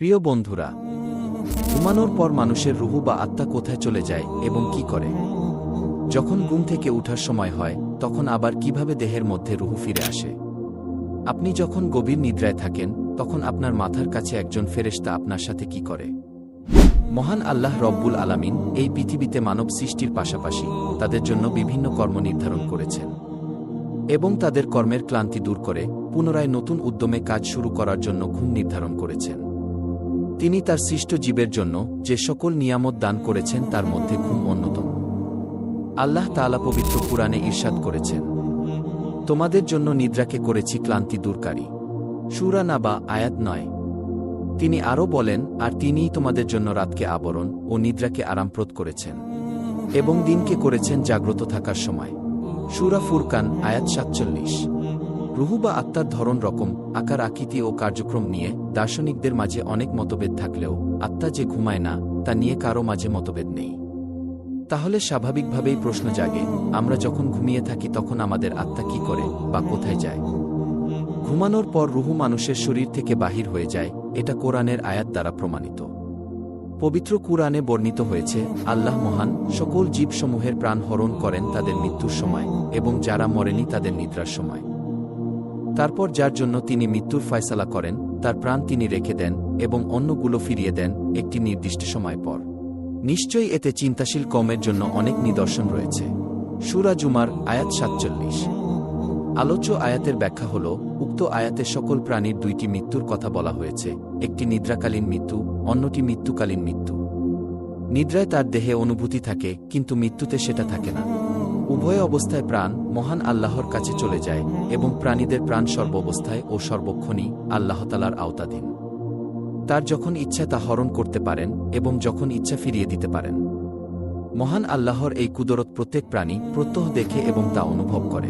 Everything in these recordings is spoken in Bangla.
প্রিয় বন্ধুরা, ঘুমানোর পর মানুষের রুহু বা আত্মা কোথায় চলে যায় এবং কি করে? যখন ঘুম থেকে উঠার সময় হয়, তখন আবার কীভাবে দেহের মধ্যে রুহু ফিরে আসে? আপনি যখন গভীর নিদ্রায় থাকেন, তখন আপনার মাথার কাছে একজন ফেরেশতা আপনার সাথে কি করে? মহান আল্লাহ রব্বুল আলামিন এই পৃথিবীতে মানব সৃষ্টির পাশাপাশি তাদের জন্য বিভিন্ন কর্ম নির্ধারণ করেছেন এবং তাদের কর্মের ক্লান্তি দূর করে পুনরায় নতুন উদ্যমে কাজ শুরু করার জন্য ঘুম নির্ধারণ করেছেন। তিনি তার সৃষ্ট জীবের জন্য যে সকল নিয়ামত দান করেছেন তার মধ্যে ঘুম অন্যতম। আল্লাহ তাআলা পবিত্র পুরাণে ঈর্ষাদ করেছেন, তোমাদের জন্য নিদ্রাকে করেছি ক্লান্তি দূরকারী। সুরা না বা আয়াত নয়। তিনি আরও বলেন, আর তিনিই তোমাদের জন্য রাতকে আবরণ ও নিদ্রাকে আরামপ্রদ করেছেন এবং দিনকে করেছেন জাগ্রত থাকার সময়। সুরা ফুরকান, আয়াত সাতচল্লিশ। রুহু বা আত্মার ধরন রকম, আকার, আকৃতি ও কার্যক্রম নিয়ে দার্শনিকদের মাঝে অনেক মতভেদ থাকলেও আত্মা যে ঘুমায় না, তা নিয়ে কারও মাঝে মতভেদ নেই। তাহলে স্বাভাবিকভাবেই প্রশ্ন জাগে, আমরা যখন ঘুমিয়ে থাকি তখন আমাদের আত্মা কি করে বা কোথায় যায়? ঘুমানোর পর রুহু মানুষের শরীর থেকে বাহির হয়ে যায়, এটা কোরআনের আয়াত দ্বারা প্রমাণিত। পবিত্র কুরআনে বর্ণিত হয়েছে, আল্লাহ মহান, সকল জীবসমূহের প্রাণ হরণ করেন তাদের মৃত্যুর সময়, এবং যারা মরেনি তাদের নিদ্রার সময়। তারপর যার জন্য তিনি মৃত্যুর ফয়সালা করেন, তার প্রাণ তিনি রেখে দেন এবং অন্যগুলো ফিরিয়ে দেন একটি নির্দিষ্ট সময় পর। নিশ্চয়ই এতে চিন্তাশীল কমের জন্য অনেক নিদর্শন রয়েছে। সুরা জুমার আয়াত সাতচল্লিশ। আলোচ্য আয়াতের ব্যাখ্যা হল, উক্ত আয়াতে সকল প্রাণীর দুইটি মৃত্যুর কথা বলা হয়েছে, একটি নিদ্রাকালীন মৃত্যু, অন্যটি মৃত্যুকালীন মৃত্যু। নিদ্রায় তার দেহে অনুভূতি থাকে, কিন্তু মৃত্যুতে সেটা থাকে না। উভয় অবস্থায় প্রাণ মহান আল্লাহর কাছে চলে যায় এবং প্রাণীদের প্রাণ সর্বাবস্থায় ও সর্বক্ষণই আল্লাহতালার আওতাধীন। তার যখন ইচ্ছা তা হরণ করতে পারেন এবং যখন ইচ্ছা ফিরিয়ে দিতে পারেন। মহান আল্লাহর এই কুদরত প্রত্যেক প্রাণী প্রত্যহ দেখে এবং তা অনুভব করে।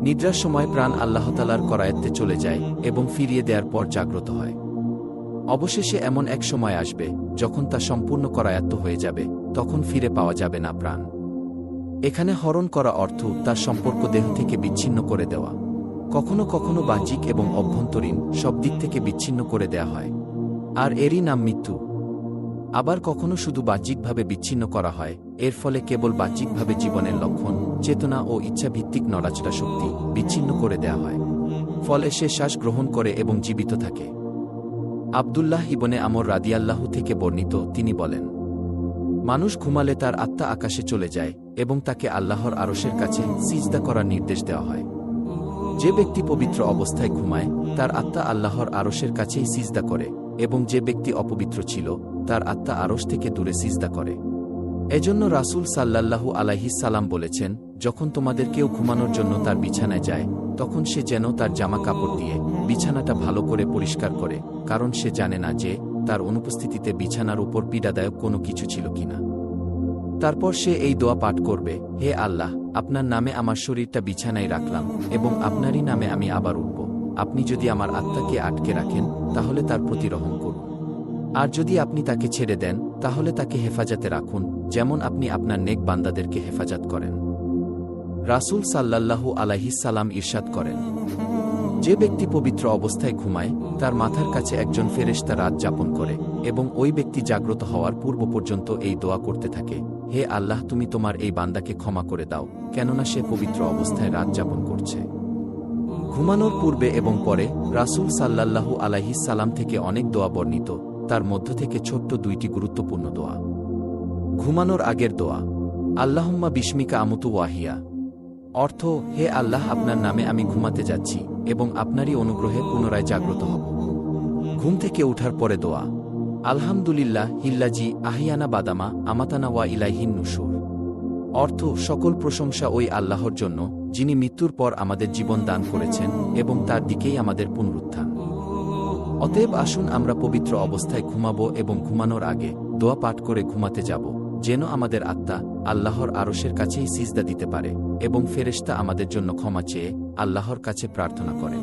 নিদ্রার সময় প্রাণ আল্লাহতালার করায়ত্তে চলে যায় এবং ফিরিয়ে দেওয়ার পর জাগ্রত হয়। অবশেষে এমন এক সময় আসবে যখন তা সম্পূর্ণ করায়ত্ত হয়ে যাবে, তখন ফিরে পাওয়া যাবে না প্রাণ। এখানে হরণ করা অর্থ তার সম্পর্ক দেহ থেকে বিচ্ছিন্ন করে দেওয়া। কখনো কখনো বাহ্যিক এবং অভ্যন্তরীণ সব দিক থেকে বিচ্ছিন্ন করে দেয়া হয়। আর এরই নাম মৃত্যু। আবার কখনো শুধু বাহ্যিকভাবে বিচ্ছিন্ন করা হয়, এর ফলে কেবল বাহ্যিকভাবে জীবনের লক্ষণ, চেতনা ও ইচ্ছাভিত্তিক নড়াচড়া শক্তি বিচ্ছিন্ন করে দেয়া হয়। ফলে সে শ্বাস গ্রহণ করে এবং জীবিত থাকে। আবদুল্লাহ ইবনে আমর রাদিয়াল্লাহু থেকে বর্ণিত, তিনি বলেন, মানুষ ঘুমালে তার আত্মা আকাশে চলে যায় এবং তাকে আল্লাহর আরশের কাছে সিজদা করার নির্দেশ দেওয়া হয়। যে ব্যক্তি পবিত্র অবস্থায় ঘুমায়, তার আত্মা আল্লাহর আরশের কাছেই সিজদা করে এবং যে ব্যক্তি অপবিত্র ছিল, তার আত্মা আরশ থেকে দূরে সিজদা করে। এজন্য রাসূল সাল্লাল্লাহু সালাম বলেছেন, যখন তোমাদের কেউ ঘুমানোর জন্য তার বিছানায় যায়, তখন সে যেন তার জামা কাপড় দিয়ে বিছানাটা ভালো করে পরিষ্কার করে, কারণ সে জানে না যে তার অনুপস্থিতিতে বিছানার উপর পীড়াদায়ক কোনো কিছু ছিল কিনা। তারপর সে এই দোয়া পাঠ করবে, হে আল্লাহ, আপনার নামে আমার শরীরটা বিছানায় রাখলাম এবং আপনারই নামে আমি আবার উঠব। আপনি যদি আমার আত্মাকে আটকে রাখেন, তাহলে তার প্রতি রহম করুন। আর যদি আপনি তাকে ছেড়ে দেন, তাহলে তাকে হেফাজতে রাখুন, যেমন আপনি আপনার নেক বান্দাদেরকে হেফাজত করেন। রাসূল সাল্লাল্লাহু আলাইহিস সালাম ইরশাদ করেন, যে ব্যক্তি পবিত্র অবস্থায় ঘুমায়, তার মাথার কাছে একজন ফেরেশতা রাত যাপন করে এবং ওই ব্যক্তি জাগ্রত হওয়ার পূর্ব পর্যন্ত এই দোয়া করতে থাকে। হে আল্লাহ, তুমি তোমার এই বান্দাকে ক্ষমা করে দাও, কেননা সে পবিত্র অবস্থায় রাত যাপন করছে। ঘুমানোর পূর্বে এবং পরে রাসূল সাল্লাল্লাহু আলাইহিস সালাম থেকে অনেক দোয়া বর্ণিত, তার মধ্য থেকে ছোট্ট দুইটি গুরুত্বপূর্ণ দোয়া। ঘুমানোর আগের দোয়া, আল্লাহম্মা বিস্মিকা আমুতু ওয়াহিয়া। অর্থ, হে আল্লাহ, আপনার নামে আমি ঘুমাতে যাচ্ছি এবং আপনারই অনুগ্রহে পুনরায় জাগ্রত হব। ঘুম থেকে উঠার পরে দোয়া আলহামদুলিল্লাহ, হিল্লাজি আহিয়ানা বাদামা আমাতানা ওয়া ইলাইহিন নুসুর। অর্থ, সকল প্রশংসা ওই আল্লাহর জন্য, যিনি মৃত্যুর পর আমাদের জীবন দান করেছেন এবং তার দিকেই আমাদের পুনরুত্থান। অতএব আসুন আমরা পবিত্র অবস্থায় ঘুমাবো এবং ঘুমানোর আগে দোয়া পাঠ করে ঘুমাতে যাব, যেন আমাদের আত্মা আল্লাহর আরশের কাছেই সিজদা দিতে পারে এবং ফেরেশতা আমাদের জন্য ক্ষমা চেয়ে আল্লাহর কাছে প্রার্থনা করে।